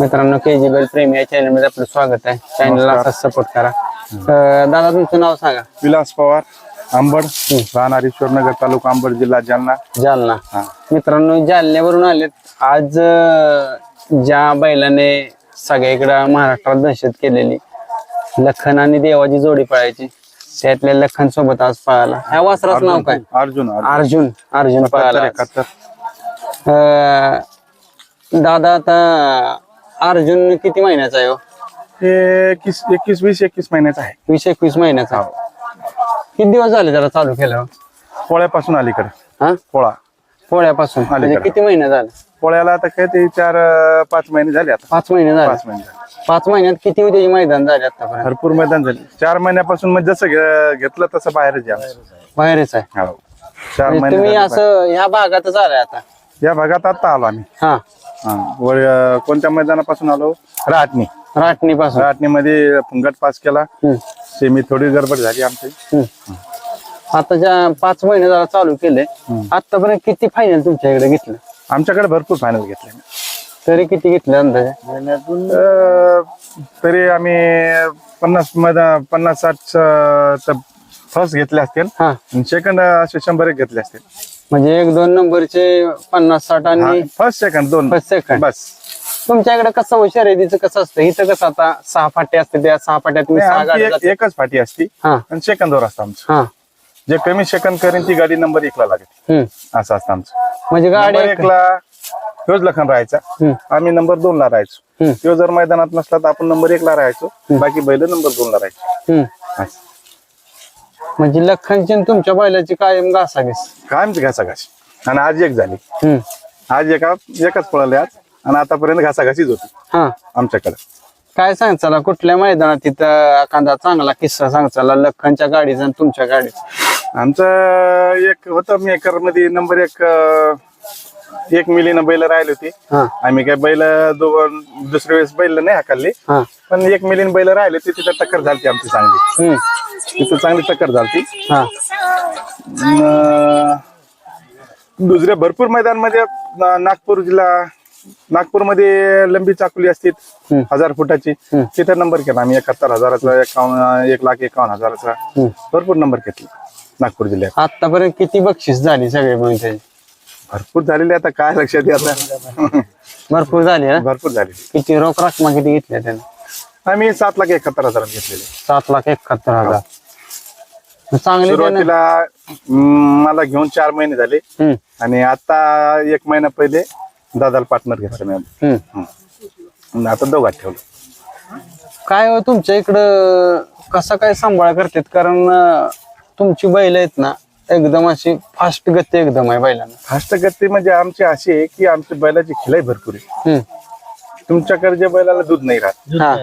मित्रांनो के जी बेल प्रेमी या चॅनलमध्ये आपलं स्वागत आहे. चॅनलला नमस्कार. असंच सपोर्ट करा अं, दादा तुमचं नाव सांगा. विलास पवार आंबड राहणार ईश्वरनगर तालुका आंबड जिल्हा जालना. जालना. हा. मित्रांनो जालन्यावरून आलेत. आज अं, ज्या बैलाने सगळीकडं महाराष्ट्रात दहशत केलेली लखन आणि देवाची जोडी पळायची त्यातल्या लखन सोबत आज पळाला. ह्या वासराचं नाव काय? अर्जुन अर्जुन. अर्जुन अर्जुन पळाला आज. एकाहत्तर. अं, दादा आता अर्जुन किती महिन्याचा आहे हो? हे एकवीस एकवीस वीस एकवीस महिन्याचा आहे. वीस एकवीस महिन्याचा. किती दिवस झाले त्याला चालू केलं? पोळ्यापासून अलीकडे. हा? पोळा. पोळ्यापासून. म्हणजे अलीकडं. किती महिने झाले? पोळ्याला आता काय ते चार अं, पाच महिने झाले आता. पाच महिने झाले. पाच महिने झाले. पाच महिन्यात किती त्याची मैदान झाले आतापर्यंत? भरपूर मैदान झाले. चार महिन्यापासून म्हणजे जसं घे- घेतलं तसं बाहेरच या बाहेरच आहे. हो. चार म्हणजे महिने तुम्ही झाले असं ह्या भागातच आलाय आता? बाहेर. या भागात आता आलो आम्ही. हा. वर कोणत्या मैदानापासून आलो? राटणी राटणी पासून राटणी मध्ये गट पास केला. सेमी थोडी गडबड झाली आमची. आता ज्या पाच महिने जरा चालू केले आतापर्यंत किती फायनल तुमच्या इकडे घेतलं? आमच्याकडे भरपूर फायनल घेतले तरी किती घेतले अंदाजे? अं, तरी आम्ही पन्नासमध्ये पन्नास साठ फर्स्ट घेतले असतील. हा. आणि सेकंड असे शंभर एक घेतले असतील. म्हणजे एक दोन नंबरचे पन्नास साठ आणि फर्स्ट सेकंड दोन. फर्स्ट सेकंड बस. तुमच्याकडे कसं हो शर्यतीचं कसं असतं? इथं कसं आता सहा फाटे असते त्या सहा फाट्यात तुम्ही नाही, सहा आमची गाड्या एक- जातात. एकच फाटी असती. हा. आणि सेकंदवर असतं आमचं. हा. जे कमी सेकंद करेन ती गाडी नंबर एकला लागते हम्म. असं असतं आमचं. म्हणजे गाडी नंबर एकला ह्योच लखन राहायचा. हम्म. आम्ही नंबर दोन ला राहायचो. हम्म. तो जर मैदानात नसला तर आपण नंबर एकला राहायचो. बाकी बैल नंबर दोन ला राहायचो. हम्म. असं. म्हणजे लखनची आणि तुमच्या बैलाची कायम घासाघीस काय आमची घासाघाशी आणि आज एक झाली. हम्म. आज एका एकच पळाले आज. आणि आतापर्यंत घासाघाशीच होती. हा. आमच्याकडे. काय सांग चला कुठल्या मैदानात तिथं एखादा चांगला किस्सा सांग. चला लखनच्या गाडीचा आणि तुमच्या गाडीचा. आमचं एक होतं मी एकरमध्ये नंबर एक अं, एक मिलीनं बैल राहिली होती. हा. आम्ही काय बैल दोन दुसऱ्या वेळेस बैल नाही हाकलली. हा. पण एक मिलीन बैल राहिले होती तिथं टक्कर झाली आमची चांगली. हम्म. तिथं चांगली टक्कर झाली हा. दुसऱ्या भरपूर मैदानमध्ये नागपूर जिल्हा नागपूरमध्ये लंबी चाकुली असते. हजार फुटाची. तिथं नंबर केला आम्ही एकाहत्तर हजाराचा एकावन्न एक लाख एकावन्न हजाराचा. भरपूर नंबर घेतला नागपूर जिल्ह्यात. आतापर्यंत किती बक्षीस झाली सगळे त्याची भरपूर झालेले आता काय लक्षात येत भरपूर झाली ना भरपूर झालेले किती रोख रक्कमा किती घेतल्या त्याने? आम्ही सात लाख एकाहत्तर हजार घेतलेले. सात लाख एकाहत्तर हजार. चांगली त्यानं- सुरुवातीला मला घेऊन चार महिने झाले. हम्म. आणि आता एक महिना पहिले दादाला पार्टनर घेतलं मी हम्म. आणि आता दोघात ठेवलं. काय हो तुमच्या इकडं कसा काय सांभाळ करतात? कारण अं, तुमची बैल आहेत ना एकदम अशी फास्ट गती एकदम आहे बैलांना फास्ट गती म्हणजे आमची अशी आहे की आमच्या बैलाची खिलाई भरपूर आहे हम्म. तुमच्याकडे जे बैलाला दूध नाही राहत हा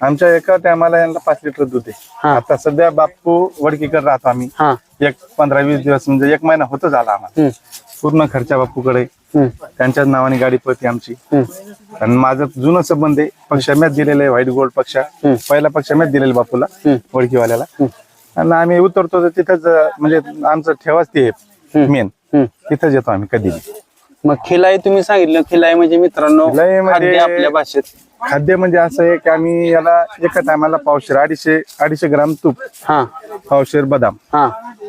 आमच्या एका टायमाला यांना पाच लिटर दूध आहे हा. आता सध्या बाप्पू वडकीकडे राहतो आम्ही हा एक पंधरा वीस दिवस म्हणजे एक महिना होतच आला आम्हाला हम्म. पूर्ण खर्चा बाप्पूकडे हम्म. त्यांच्याच नावाने गाडी पळते आमची हम्म. आणि माझं जुनं संबंध आहे पक्ष मॅच दिलेलं आहे व्हाईट गोल्ड पक्ष. पहिला पक्ष मॅच दिलेला बापूला हम्म. वडकीवाल्याला. आणि आम्ही उतरतो तर तिथंच म्हणजे आमचं ठेवाच ते मेन. तिथंच येतो आम्ही कधी मग खिलाई तुम्ही सांगितलं खिलाई म्हणजे मित्रांनो खिलाई म्हणजे- खाद्य आपल्या भाषेत. खाद्य म्हणजे असं आहे की आम्ही याला एका टायमाला पावशेर अडीचशे अडीचशे ग्राम तूप हा. पावशेर बदाम हा.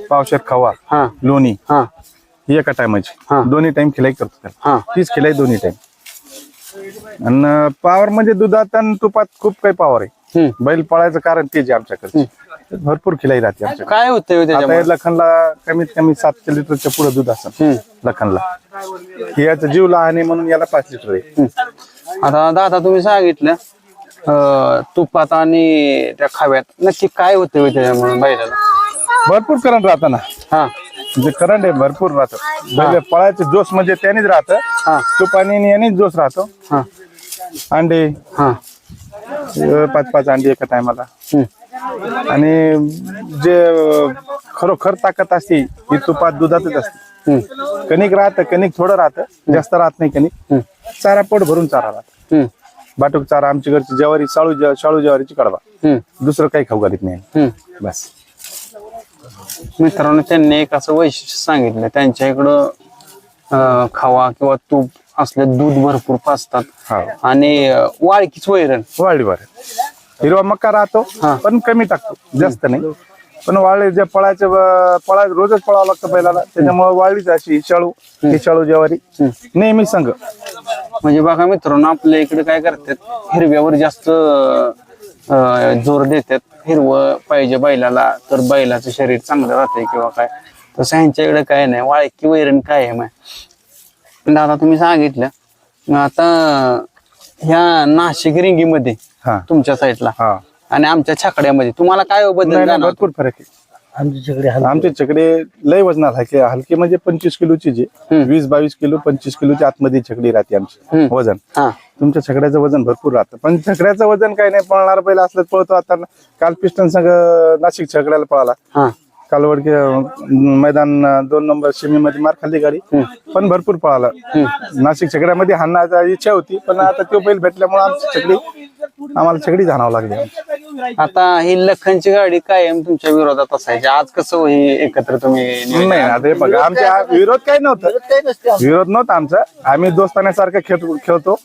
पावशेर खवा हा. लोणी हा. ही एका टायमाची हा. दोन्ही टाइम खिलाई करतो त्याला. हा. तीच खिलाई दोन्ही टाइम आणि पावर म्हणजे दुधात आणि तुपात खूप काही पावर आहे. हम्म. बैल पळायचं कारण तेच आहे आमच्याकडे भरपूर खिलाई राहते काय होतंय हो आता त्याच्यामुळे? या लखनला कमीत कमी सातशे लिटरच्या पुढे दूध असत. लखनला. हे याचा जीव लहान आहे म्हणून याला पाच लिटर आहे. आता दादा तुम्ही सांगितलं अं, तुपात आणि त्या खाव्यात नक्की काय होतं हो त्याच्यामुळे बैलाला? भरपूर करंट राहतं ना हा. म्हणजे करंट आहे भरपूर राहतं. बैल पळायचं जोश म्हणजे त्यानेच राहतं. हा. तुपानी आणि यानेच जोश राहतो. हा. अंडे. हा. अं, पाच पाच अंडे एका टायमाला हम्म. आणि जे खरोखर ताकद असते ही तुपात दुधातच असते. हम्म. कणिक राहतं कणिक थोडं राहतं जास्त राहत नाही कणिक. चारा पोट भरून चारा राहत. हम्म. बाटूक चारा आमची घरची ज्वारी शाळू ज्वा- शाळू ज्वारीची कडवा. हम्म. दुसरं काही खाऊ घालीत नाही. हम्म. बस. मित्रांनो त्यांनी एक असं वैशिष्ट्य सांगितलं. त्यांच्या इकडं अं, खावा किंवा तूप असले दूध भरपूर पाचतात हा. आणि अं, वाळकीच वैरण. वाळली बरं. हिरवा मक्का राहतो हा. पण कमी टाकतो जास्त नाही. पण वाळले जे पळायचे पळा रोजच पळावं लागतं बैलाला. त्याच्यामुळे वाळलीच अशी हिशाळू हिशाळू ज्वारी नेहमी संघ. म्हणजे बघा मित्रांनो आपल्या इकडे काय करतात हिरव्यावर जास्त अं, जोर देतात. हिरवं पाहिजे बैलाला तर बैलाचं शरीर चांगलं राहतंय किंवा काय. तसं ह्यांच्या इकडे काय नाही वाळकी वैरण काय आहे. माय दादा तुम्ही सांगितलं मग आता ह्या नाशिक रिंगीमध्ये हा. तुमच्या साईडला. हा. आणि आमच्या छाकड्यामध्ये. तुम्हाला काय बदल नाही, नाही, जाणवतो? भरपूर फरक आहे. आमचे छकडे लय वजनाला हलके हलके म्हणजे पंचवीस किलोची जे. हम्म. वीस बावीस किलो पंचवीस किलोची आतमध्ये छकडी राहते आमची. हम्म. वजन. हा. तुमच्या छकड्याचं वजन भरपूर राहतं. पण छकड्याचं वजन काही नाही पळणार पहिला असलं पळतो आता. काल पिस्टन संघ नाशिक छकड्याला पळाला. हा. काल वडके मैदान दोन नंबर सेमीमध्ये मार खाल्ली गाडी. पण भरपूर पळाला. नाशिक छकड्यामध्ये हाणण्याची इच्छा होती पण आता तो बैल भेटल्यामुळे आमची छकडी आम्हाला छकडी जाणावं लागली. आता ही लखनची गाडी कायम तुमच्या विरोधात असायची. आज कसं हे एकत्र तुम्ही नियोजन- नाही आता हे बघा आमच्या विरोध काही नव्हतं. विरोध नव्हता आमचा. आम्ही दोस्ताण्यासारखं खेळ खेळतो.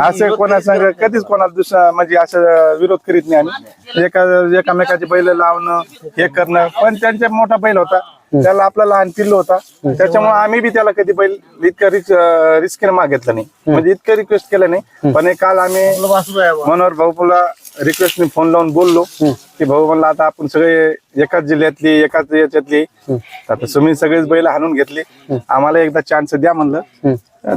असे कोणा संग कधीच कोणाला दुसरा म्हणजे असं विरोध करीत नाही आम्ही. एका एकामेकाची बैल लावणं हे करणं. पण त्यांचा मोठा बैल होता. त्याला आपला लहान पिल्लू होता. त्याच्यामुळे आम्ही बी त्याला कधी बैल इतकं रिस्क रिस्क मागितलं नाही. म्हणजे इतकं रिक्वेस्ट केलं नाही. पण हे काल आम्ही मनोहर भाऊला रिक्वेस्टने फोन लावून बोललो की भाऊ म्हणलं आता आपण सगळे एकाच जिल्ह्यातली एकाच याच्यातली. आता तुम्ही सगळेच बैल हाणून घेतली. आम्हाला एकदा चान्स द्या म्हणलं.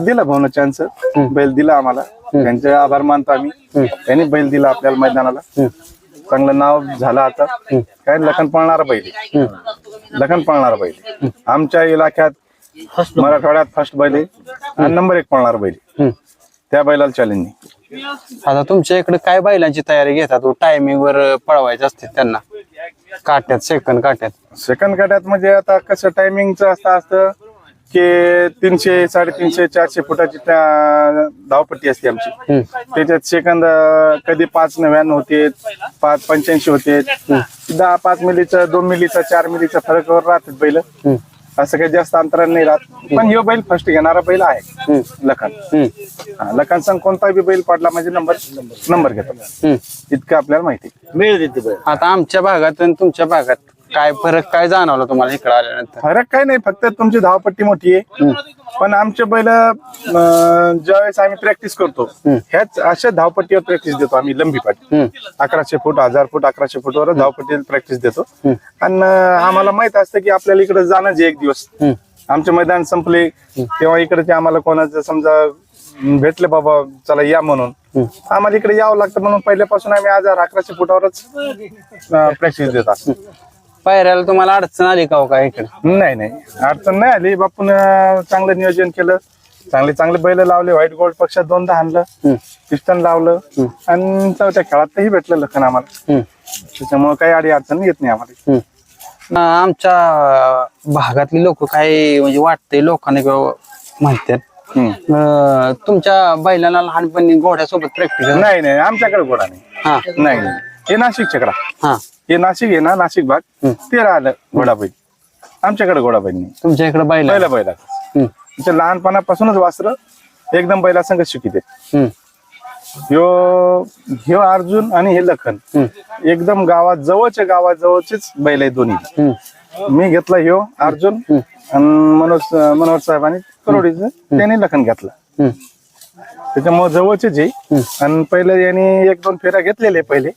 दिला भाऊन चान्स बैल दिला आम्हाला. त्यांचे आभार मानतो आम्ही. त्यांनी बैल दिला आपल्याला मैदानाला. चांगलं नाव झालं आता. काय लखन पळणारा बैल. लखन पळणारा बैल. आमच्या इलाक्यात मराठवाड्यात फर्स्ट बैल आहे. आणि नंबर एक पळणारा बैल. त्या बैलाला चॅलेंज नाही. आता तुमच्या इकडे काय बैलांची तयारी घेतात? टायमिंग वर पळवायचे असते त्यांना. काट्यात सेकंद काट्यात. सेकंड गटात म्हणजे आता कसं टायमिंगचं असं असतं की तीनशे साडेतीनशे चारशे फुटाची त्या- धावपट्टी असते आमची. त्याच्यात सेकंद कधी पाच नव्याण्णव होते पाच पंच्याऐंशी होते दहा पाच मिलीचा दोन मिलीचा चार मिलीचा फरक राहतात बैल. हम्म. असं काही जास्त अंतराने नाही राहत. पण ह्यो बैल फर्स्ट घेणारा बैल आहे. लखन. हम्म. हा, लखन संघ कोणता बी बैल पडला म्हणजे नंबर नंबर घेतो. हम्म. इतकं आपल्याला माहिती आता आमच्या भागात आणि तुमच्या भागात काय फरक काय जाणवला तुम्हाला इकडे आल्यानंतर? फरक काय नाही फक्त तुमची धावपट्टी मोठी आहे. पण आमचे बैल ज्यावेळेस आम्ही प्रॅक्टिस करतो ह्याच अशा धावपट्टीवर प्रॅक्टिस देतो आम्ही लंबी हम्म. अकराशे फूट हजार फूट अकराशे फूटवर धावपट्टी प्रॅक्टिस देतो. आणि आम्हाला माहीत असतं की आपल्याला इकडे जाणं जे एक दिवस. आमचे मैदान संपले तेव्हा इकडे ते आम्हाला कोणाचं समजा भेटले बाबा चला या म्हणून. आम्हाला इकडे यावं लागतं म्हणून पहिल्यापासून आम्ही हजार अकराशे फुटावरच प्रॅक्टिस देत असतो. पायऱ्याला तुम्हाला अडचण आली का हो काय इकडे? नाही नाही. अडचण नाही आली. बापून अं, चांगलं नियोजन केलं. चांगले चांगले बैल लावले. व्हाईट गोल्ड पक्षात दोनदा हम्म. पिस्टन लावलं. आणि चौथ्या खेळातही भेटलं लखन आम्हाला. हम्म. त्याच्यामुळे काही अडी अडचण येत नाही आम्हाला. हम्म. आमच्या भागातली लोक काय म्हणजे वाटतंय लोकांना किंवा म्हणतात हम्म. अं, तुमच्या बैलाला लहानपणी घोड्यासोबत प्रॅक्टिस नाही नाही. आमच्याकडे घोडा नाही. हा. नाही नाही. हे नाशिक चकडा हा. हे नाशिक आहे ना नाशिक भाग ते राहिलं घोडाबाई आमच्याकडे घोडाबाई नाही. तुमच्या इकडे बैल बैला बैला तिच्या लहानपणापासूनच वासर एकदम बैला संगत शिकिते ह्यो ह्यो अर्जुन आणि हे लखन एकदम गावात जवळच्या गावात जवळचेच बैल आहे दोन्ही. मी घेतला ह्यो अर्जुन आणि मनोज मनोहर साहेबांनी करोडीचं त्यांनी लखन घेतला. त्याच्यामुळे जवळचेच आहे. आणि पहिले यांनी एक दोन फेऱ्या घेतलेले पहिले.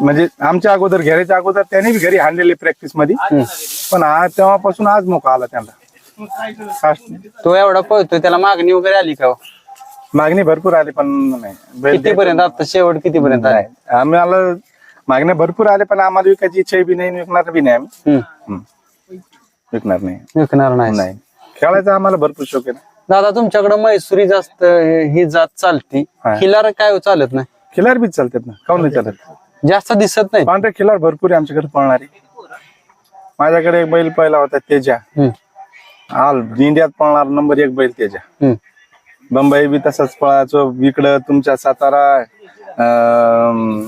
म्हणजे आमच्या अगोदर घ्यायच्या अगोदर त्यांनी बी घरी हाणलेले प्रॅक्टिसमध्ये पण आज तेव्हापासून आज मोका आला त्यांना. आज तो एवढा पळतोय त्याला मागणी वगैरे आली का हो? मागणी भरपूर आली पण नाही. बैल किती पर्यंत? आता शेवट किती पर्यंत आले नाही आम्हाला मागण्या भरपूर आले पण आम्हाला विकायची इच्छा बी नाही विकणार बी नाही आम्ही. हम्म. हम्म. विकणार नाही. विकणार नाही. नाही. खेळायचा आम्हाला भरपूर शौक आहे ना. दादा तुमच्याकडे मैसुरी जास्त ही जात चालती. हा. खिलार काय हो चालत नाही? खिलार बीच चालतात ना. काऊन नाही चालत? जास्त दिसत नाही. पांढरे खिलार भरपूर आहे आमच्याकडे पळणारे. माझ्याकडे एक बैल पहिला होता तेजा. आल इंडियात पळणार नंबर एक बैल तेजा. बंबई बी तसाच पळायचो. इकडं तुमच्या सातारा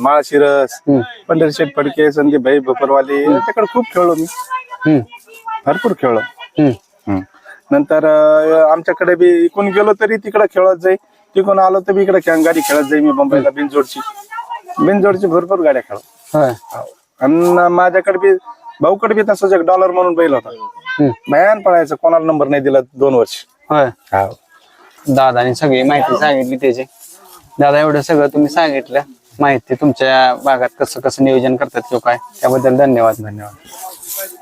माळशिरस पंढरशेठ फडके संदीप भाई भोपरवाले त्याच्याकडे खूप खेळलो मी. भरपूर खेळलो. नंतर आमच्याकडे बी इकून गेलो तरी तिकडे खेळत जाई. तिकून आलो तर बी इकडे गाडी खेळत जाई मी मुंबईला बिनजोडची. बिनजोडची भरपूर गाड्या होय. आणि माझ्याकडे बी भाऊकडे बी तसंच एक डॉलर म्हणून बैल होता. हम्म. भयान पळायचं कोणाला नंबर नाही दिला दोन वर्ष. होय. हा. दादानी सगळी माहिती सांगितली त्याची. दादा एवढं सगळं तुम्ही सांगितलं. माहिती तुमच्या भागात कसं कसं नियोजन करतात किंवा काय त्याबद्दल धन्यवाद. धन्यवाद.